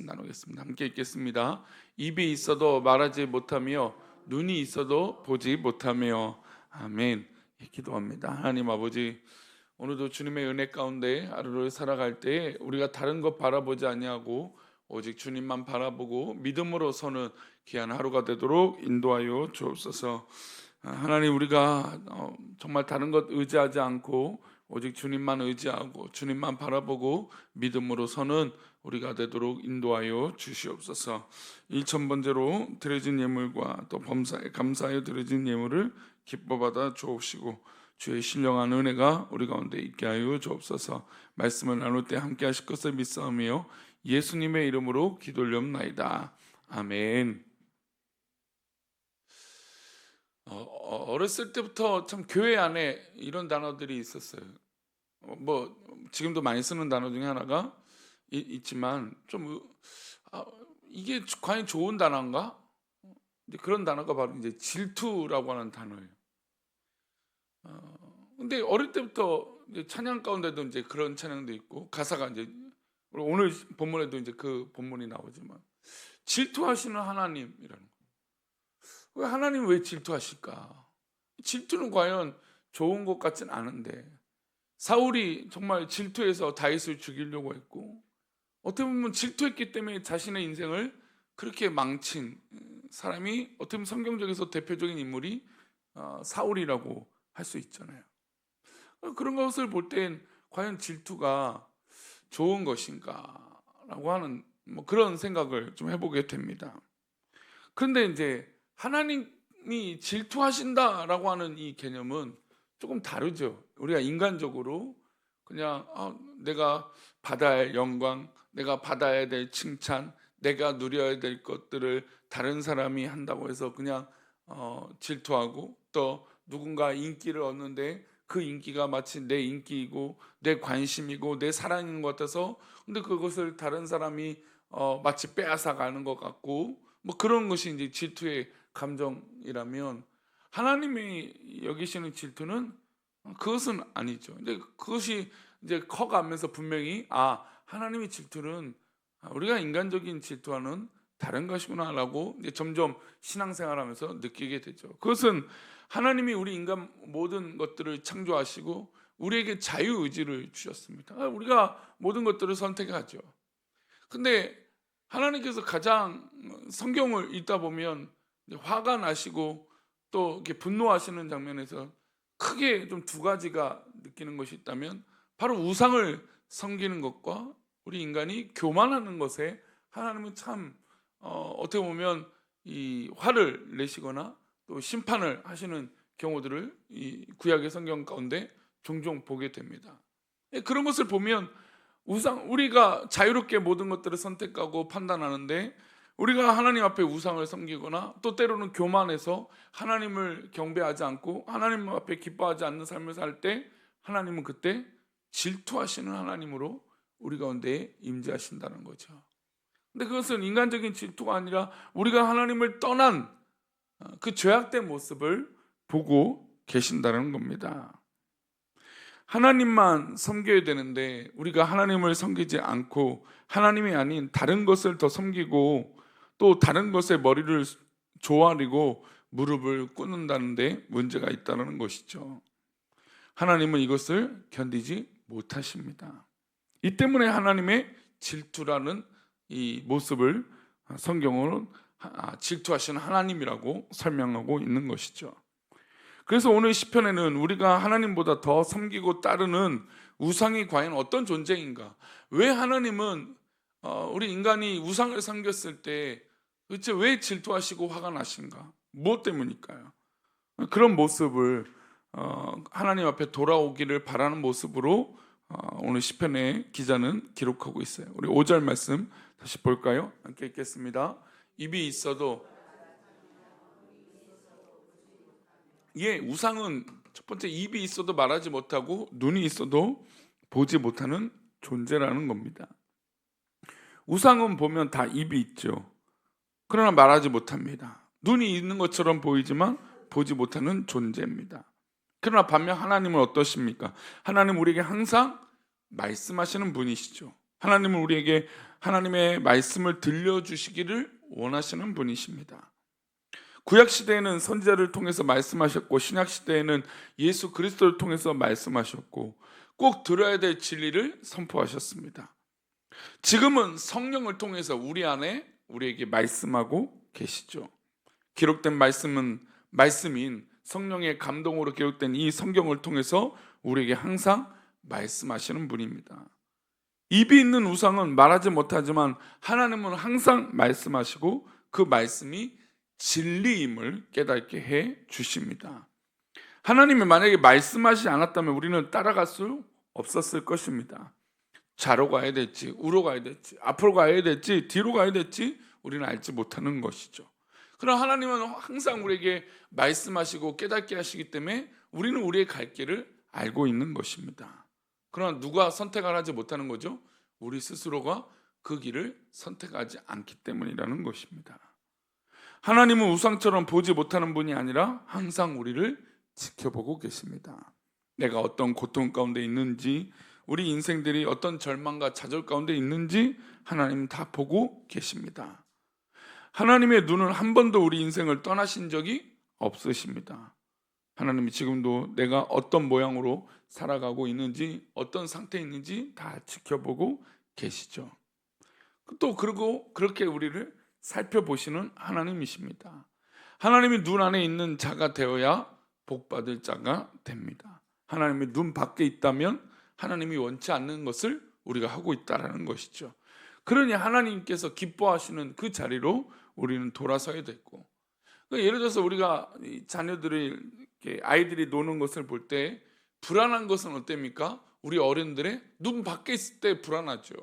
나누겠습니다. 함께 읽겠습니다. 입이 있어도 말하지 못하며 눈이 있어도 보지 못하며 아멘. 예, 기도합니다. 하나님 아버지 오늘도 주님의 은혜 가운데 하루를 살아갈 때 우리가 다른 것 바라보지 아니하고 오직 주님만 바라보고 믿음으로 서는 귀한 하루가 되도록 인도하여 주옵소서. 아, 하나님 우리가 어, 정말 다른 것 의지하지 않고 오직 주님만 의지하고 주님만 바라보고 믿음으로 서는 우리가 되도록 인도하여 주시옵소서. 1천 번째로 드려진 예물과 또 범사에 감사하여 드려진 예물을 기뻐 받아 주옵시고 주의 신령한 은혜가 우리 가운데 있게 하여 주옵소서. 말씀을 나눌 때 함께 하실 것을 믿사오며 예수님의 이름으로 기도올렵나이다. 아멘. 어, 어, 어렸을 때부터 참 교회 안에 이런 단어들이 있었어요. 어, 뭐 지금도 많이 쓰는 단어 중에 하나가 이- 있지만 좀 의- 아, 이게 과연 좋은 단어인가? 근데 그런 단어가 바로 이제 질투라고 하는 단어예요. 어, 근데 어릴 때부터 찬양 가운데도 이제 그런 찬양도 있고 가사가 이제 오늘 본문에도 이제 그 본문이 나오지만 질투하시는 하나님이라는 거. 왜 하나님 왜 질투하실까? 질투는 과연 좋은 것 같진 않은데 사울이 정말 질투해서 다윗을 죽이려고 했고 어떻게 보면 질투했기 때문에 자신의 인생을 그렇게 망친 사람이 어떻게 보면 성경적에서 대표적인 인물이 어, 사울이라고 할 수 있잖아요. 그런 것을 볼 땐 과연 질투가 좋은 것인가라고 하는 뭐 그런 생각을 좀 해보게 됩니다. 그런데 이제 하나님이 질투하신다라고 하는 이 개념은 조금 다르죠. 우리가 인간적으로 그냥 아, 내가 받아야 할 영광, 내가 받아야 될 칭찬, 내가 누려야 될 것들을 다른 사람이 한다고 해서 그냥 어, 질투하고 또 누군가 인기를 얻는데 그 인기가 마치 내 인기이고 내 관심이고 내 사랑인 것 같아서 근데 그것을 다른 사람이 어, 마치 빼앗아 가는 것 같고 뭐 그런 것이 이제 질투의 감정이라면 하나님이 여기시는 질투는 그것은 아니죠. 이제 그것이 이제 커가면서 분명히 아 하나님의 질투는 우리가 인간적인 질투와는 다른 것이구나라고 이제 점점 신앙생활하면서 느끼게 되죠. 그것은 하나님이 우리 인간 모든 것들을 창조하시고 우리에게 자유 의지를 주셨습니다. 아, 우리가 모든 것들을 선택하죠. 근데 하나님께서 가장 성경을 읽다 보면 화가 나시고 또 이렇게 분노하시는 장면에서 크게 좀 두 가지가 느끼는 것이 있다면 바로 우상을 섬기는 것과 우리 인간이 교만하는 것에 하나님은 참 어, 어떻게 보면 이 화를 내시거나 또 심판을 하시는 경우들을 이 구약의 성경 가운데 종종 보게 됩니다. 예, 그런 것을 보면 우상 우리가 자유롭게 모든 것들을 선택하고 판단하는데 우리가 하나님 앞에 우상을 섬기거나 또 때로는 교만해서 하나님을 경배하지 않고 하나님 앞에 기뻐하지 않는 삶을 살 때 하나님은 그때 질투하시는 하나님으로 우리 가운데 임재하신다는 거죠. 근데 그것은 인간적인 질투가 아니라 우리가 하나님을 떠난 어, 그 죄악된 모습을 보고 계신다는 겁니다. 하나님만 섬겨야 되는데 우리가 하나님을 섬기지 않고 하나님이 아닌 다른 것을 더 섬기고 또 다른 것에 머리를 조아리고 무릎을 꿇는다는데 문제가 있다는 것이죠. 하나님은 이것을 견디지 못하십니다. 이 때문에 하나님의 질투라는 이 모습을 성경으로는 아, 질투하시는 하나님이라고 설명하고 있는 것이죠. 그래서 오늘 시편에는 우리가 하나님보다 더 섬기고 따르는 우상이 과연 어떤 존재인가? 왜 하나님은 어, 우리 인간이 우상을 섬겼을 때 도대체 왜 질투하시고 화가 나신가? 무엇 때문일까요? 그런 모습을 어, 하나님 앞에 돌아오기를 바라는 모습으로 어, 오늘 시편의 기자는 기록하고 있어요. 우리 5절 말씀 다시 볼까요? 함께 읽겠습니다. 입이 있어도 예, 우상은 첫 번째 입이 있어도 말하지 못하고 눈이 있어도 보지 못하는 존재라는 겁니다. 우상은 보면 다 입이 있죠. 그러나 말하지 못합니다. 눈이 있는 것처럼 보이지만 보지 못하는 존재입니다. 그러나 반면 하나님은 어떠십니까? 하나님 우리에게 항상 말씀하시는 분이시죠. 하나님은 우리에게 하나님의 말씀을 들려주시기를 원하시는 분이십니다. 구약 시대에는 선지자를 통해서 말씀하셨고 신약 시대에는 예수 그리스도를 통해서 말씀하셨고 꼭 들어야 될 진리를 선포하셨습니다. 지금은 성령을 통해서 우리 안에 우리에게 말씀하고 계시죠. 기록된 말씀은 말씀인 성령의 감동으로 기록된 이 성경을 통해서 우리에게 항상 말씀하시는 분입니다. 입이 있는 우상은 말하지 못하지만 하나님은 항상 말씀하시고 그 말씀이 진리임을 깨닫게 해 주십니다. 하나님이 만약에 말씀하지 않았다면 우리는 따라갈 수 없었을 것입니다. 좌로 가야 될지, 우로 가야 될지, 앞으로 가야 될지, 뒤로 가야 될지 우리는 알지 못하는 것이죠. 그러나 하나님은 항상 우리에게 말씀하시고 깨닫게 하시기 때문에 우리는 우리의 갈 길을 알고 있는 것입니다. 그러나 누가 선택을 하지 못하는 거죠? 우리 스스로가 그 길을 선택하지 않기 때문이라는 것입니다. 하나님은 우상처럼 보지 못하는 분이 아니라 항상 우리를 지켜보고 계십니다. 내가 어떤 고통 가운데 있는지, 우리 인생들이 어떤 절망과 좌절 가운데 있는지 하나님은 다 보고 계십니다. 하나님의 눈은 한 번도 우리 인생을 떠나신 적이 없으십니다. 하나님이 지금도 내가 어떤 모양으로 살아가고 있는지, 어떤 상태에 있는지 다 지켜보고 계시죠. 또 그리고 그렇게 우리를 살펴보시는 하나님이십니다. 하나님이 눈 안에 있는 자가 되어야 복 받을 자가 됩니다. 하나님이 눈 밖에 있다면 하나님이 원치 않는 것을 우리가 하고 있다라는 것이죠. 그러니 하나님께서 기뻐하시는 그 자리로 우리는 돌아서야 됐고, 그러니까 예를 들어서 우리가 이 자녀들이 아이들이 노는 것을 볼 때 불안한 것은 어땠습니까? 우리 어른들의 눈 밖에 있을 때 불안하죠.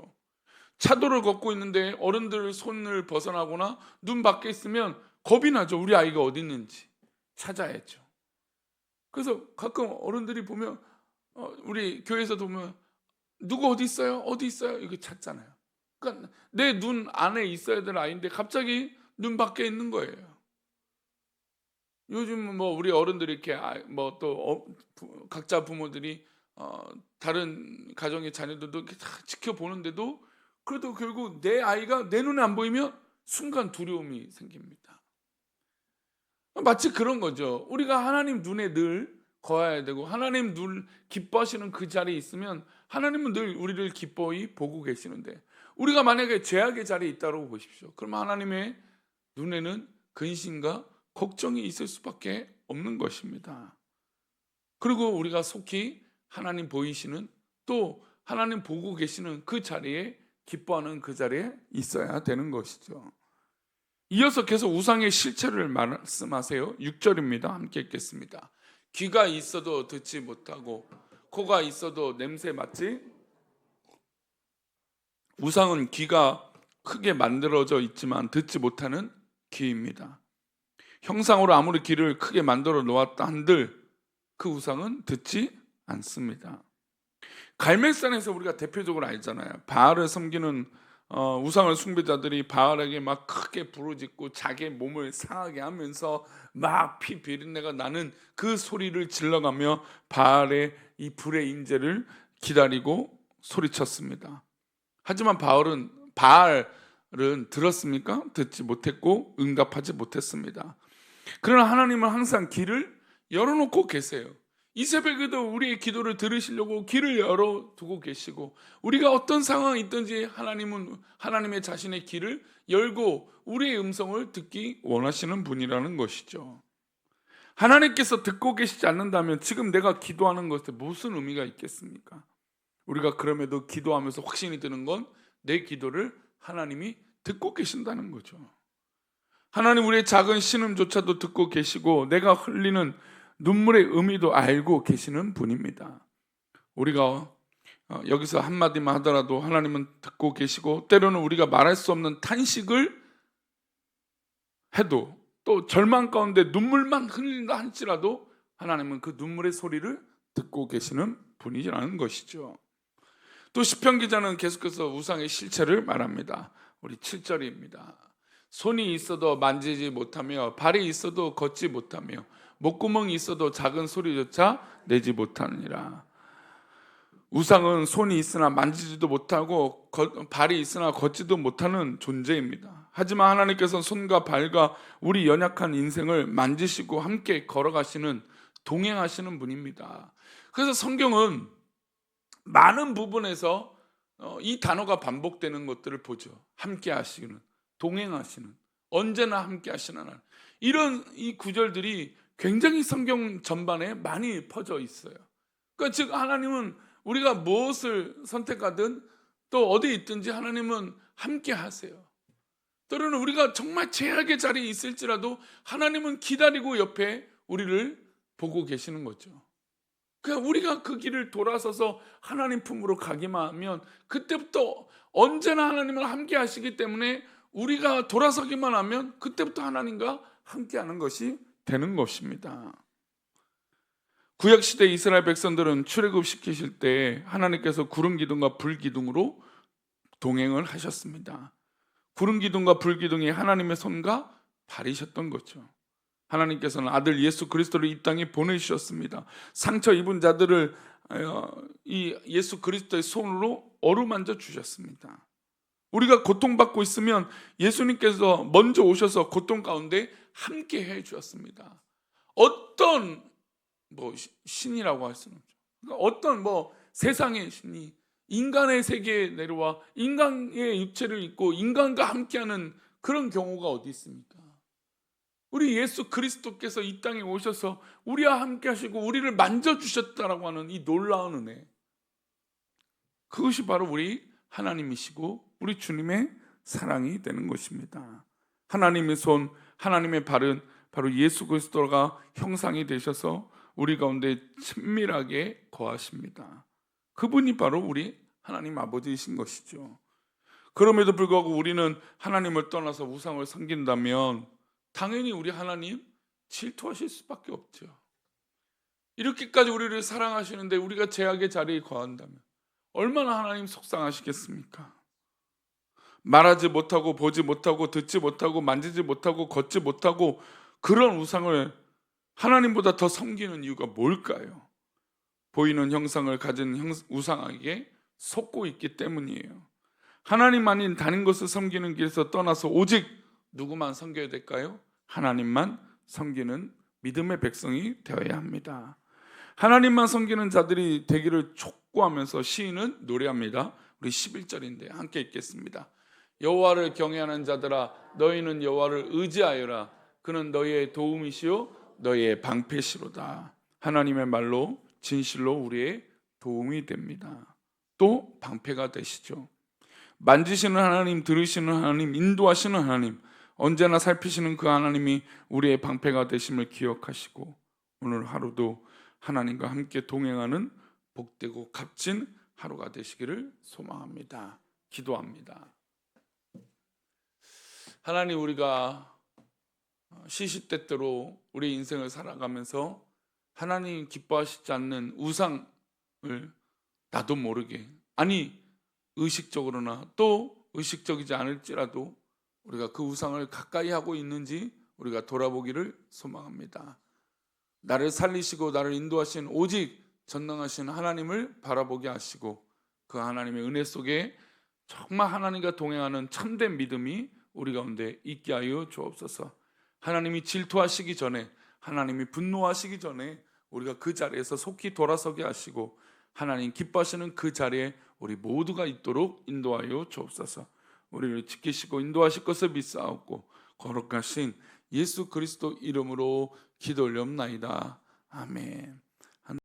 차도를 걷고 있는데 어른들 손을 벗어나거나 눈 밖에 있으면 겁이 나죠. 우리 아이가 어디 있는지 찾아야죠. 그래서 가끔 어른들이 보면 어, 우리 교회에서도 보면 누구 어디 있어요? 어디 있어요? 이거 찾잖아요. 그러니까 내 눈 안에 있어야 될 아이인데 갑자기 눈 밖에 있는 거예요. 요즘 뭐 우리 어른들이 이렇게 뭐 또 각자 부모들이 어, 다른 가정의 자녀들도 이렇게 다 지켜보는데도 그래도 결국 내 아이가 내 눈에 안 보이면 순간 두려움이 생깁니다. 마치 그런 거죠. 우리가 하나님 눈에 늘 거해야 되고 하나님 눈 기뻐하시는 그 자리에 있으면 하나님은 늘 우리를 기뻐히 보고 계시는데 우리가 만약에 죄악의 자리에 있다고 보십시오. 그러면 하나님의 눈에는 근심과 걱정이 있을 수밖에 없는 것입니다. 그리고 우리가 속히 하나님 보이시는 또 하나님 보고 계시는 그 자리에 기뻐하는 그 자리에 있어야 되는 것이죠. 이어서 계속 우상의 실체를 말씀하세요. 6절입니다. 함께 읽겠습니다. 귀가 있어도 듣지 못하고 코가 있어도 냄새 맡지 우상은 귀가 크게 만들어져 있지만 듣지 못하는 귀입니다. 형상으로 아무리 귀를 크게 만들어 놓았다 한들 그 우상은 듣지 않습니다. 갈멜산에서 우리가 대표적으로 알잖아요. 바알을 섬기는 어, 우상을 숭배자들이 바알에게 막 크게 부르짖고 자기의 몸을 상하게 하면서 막 피 비린내가 나는 그 소리를 질러가며 바알의 이 불의 인재를 기다리고 소리쳤습니다. 하지만 바알은 바알은 들었습니까? 듣지 못했고 응답하지 못했습니다. 그러나 하나님은 항상 길을 열어놓고 계세요. 이 새벽에도 우리의 기도를 들으시려고 길을 열어 두고 계시고 우리가 어떤 상황이 있든지 하나님은 하나님의 자신의 길을 열고 우리의 음성을 듣기 원하시는 분이라는 것이죠. 하나님께서 듣고 계시지 않는다면 지금 내가 기도하는 것에 무슨 의미가 있겠습니까? 우리가 그럼에도 기도하면서 확신이 드는 건 내 기도를 하나님이 듣고 계신다는 거죠. 하나님 우리의 작은 신음조차도 듣고 계시고 내가 흘리는 눈물의 의미도 알고 계시는 분입니다. 우리가 어, 여기서 한마디만 하더라도 하나님은 듣고 계시고 때로는 우리가 말할 수 없는 탄식을 해도 또 절망 가운데 눈물만 흘린다 할지라도 하나님은 그 눈물의 소리를 듣고 계시는 분이라는 것이죠. 또 시편 기자는 계속해서 우상의 실체를 말합니다. 우리 7절입니다. 손이 있어도 만지지 못하며 발이 있어도 걷지 못하며 목구멍이 있어도 작은 소리조차 내지 못하느니라. 우상은 손이 있으나 만지지도 못하고 거- 발이 있으나 걷지도 못하는 존재입니다. 하지만 하나님께서는 손과 발과 우리 연약한 인생을 만지시고 함께 걸어가시는 동행하시는 분입니다. 그래서 성경은 많은 부분에서 어, 이 단어가 반복되는 것들을 보죠. 함께 하시는, 동행하시는, 언제나 함께 하시는 하나님. 이런 이 구절들이 굉장히 성경 전반에 많이 퍼져 있어요. 그러니까 즉 하나님은 우리가 무엇을 선택하든 또 어디 있든지 하나님은 함께 하세요. 때로는 우리가 정말 최악의 자리에 있을지라도 하나님은 기다리고 옆에 우리를 보고 계시는 거죠. 그냥 우리가 그 길을 돌아서서 하나님 품으로 가기만 하면 그때부터 언제나 하나님을 함께 하시기 때문에 우리가 돌아서기만 하면 그때부터 하나님과 함께 하는 것이 되는 것입니다. 구약 시대 이스라엘 백성들은 출애굽 시키실 때 하나님께서 구름 기둥과 불 기둥으로 동행을 하셨습니다. 구름 기둥과 불 기둥이 하나님의 손과 발이셨던 거죠. 하나님께서는 아들 예수 그리스도를 이 땅에 보내주셨습니다. 상처 입은 자들을 어, 이 예수 그리스도의 손으로 어루만져 주셨습니다. 우리가 고통받고 있으면 예수님께서 먼저 오셔서 고통 가운데 함께 해 주셨습니다. 어떤 뭐 시- 신이라고 할 수는 없죠. 그러니까 어떤 뭐 세상의 신이 인간의 세계에 내려와 인간의 육체를 입고 인간과 함께하는 그런 경우가 어디 있습니까? 우리 예수 그리스도께서 이 땅에 오셔서 우리와 함께 하시고 우리를 만져 주셨다라고 하는 이 놀라운 은혜. 그것이 바로 우리 하나님이시고 우리 주님의 사랑이 되는 것입니다. 하나님의 손, 하나님의 발은 바로 예수 그리스도가 형상이 되셔서 우리 가운데 친밀하게 거하십니다. 그분이 바로 우리 하나님 아버지이신 것이죠. 그럼에도 불구하고 우리는 하나님을 떠나서 우상을 섬긴다면 당연히 우리 하나님 질투하실 수밖에 없죠. 이렇게까지 우리를 사랑하시는데 우리가 제약의 자리에 거한다면 얼마나 하나님 속상하시겠습니까? 말하지 못하고 보지 못하고 듣지 못하고 만지지 못하고 걷지 못하고 그런 우상을 하나님보다 더 섬기는 이유가 뭘까요? 보이는 형상을 가진 형- 우상에게 속고 있기 때문이에요. 하나님 아닌 다른 것을 섬기는 길에서 떠나서 오직 누구만 섬겨야 될까요? 하나님만 섬기는 믿음의 백성이 되어야 합니다. 하나님만 섬기는 자들이 되기를 촉구하면서 시인은 노래합니다. 우리 11절인데 함께 읽겠습니다. 여호와를 경외하는 자들아 너희는 여호와를 의지하여라 그는 너희의 도움이시요 너희의 방패시로다. 하나님의 말로 진실로 우리의 도움이 됩니다. 또 방패가 되시죠. 만지시는 하나님, 들으시는 하나님, 인도하시는 하나님, 언제나 살피시는 그 하나님이 우리의 방패가 되심을 기억하시고 오늘 하루도 하나님과 함께 동행하는 복되고 값진 하루가 되시기를 소망합니다. 기도합니다. 하나님 우리가 시시때때로 우리 인생을 살아가면서 하나님 기뻐하시지 않는 우상을 나도 모르게 아니 의식적으로나 또 의식적이지 않을지라도 우리가 그 우상을 가까이 하고 있는지 우리가 돌아보기를 소망합니다. 나를 살리시고 나를 인도하신 오직 전능하신 하나님을 바라보게 하시고 그 하나님의 은혜 속에 정말 하나님과 동행하는 참된 믿음이 우리 가운데 있게 하여 주옵소서. 하나님이 질투하시기 전에 하나님이 분노하시기 전에 우리가 그 자리에서 속히 돌아서게 하시고 하나님 기뻐하시는 그 자리에 우리 모두가 있도록 인도하여 주옵소서. 우리를 지키시고 인도하실 것을 믿사옵고 거룩하신 예수 그리스도 이름으로 기도 올려옵나이다. 아멘.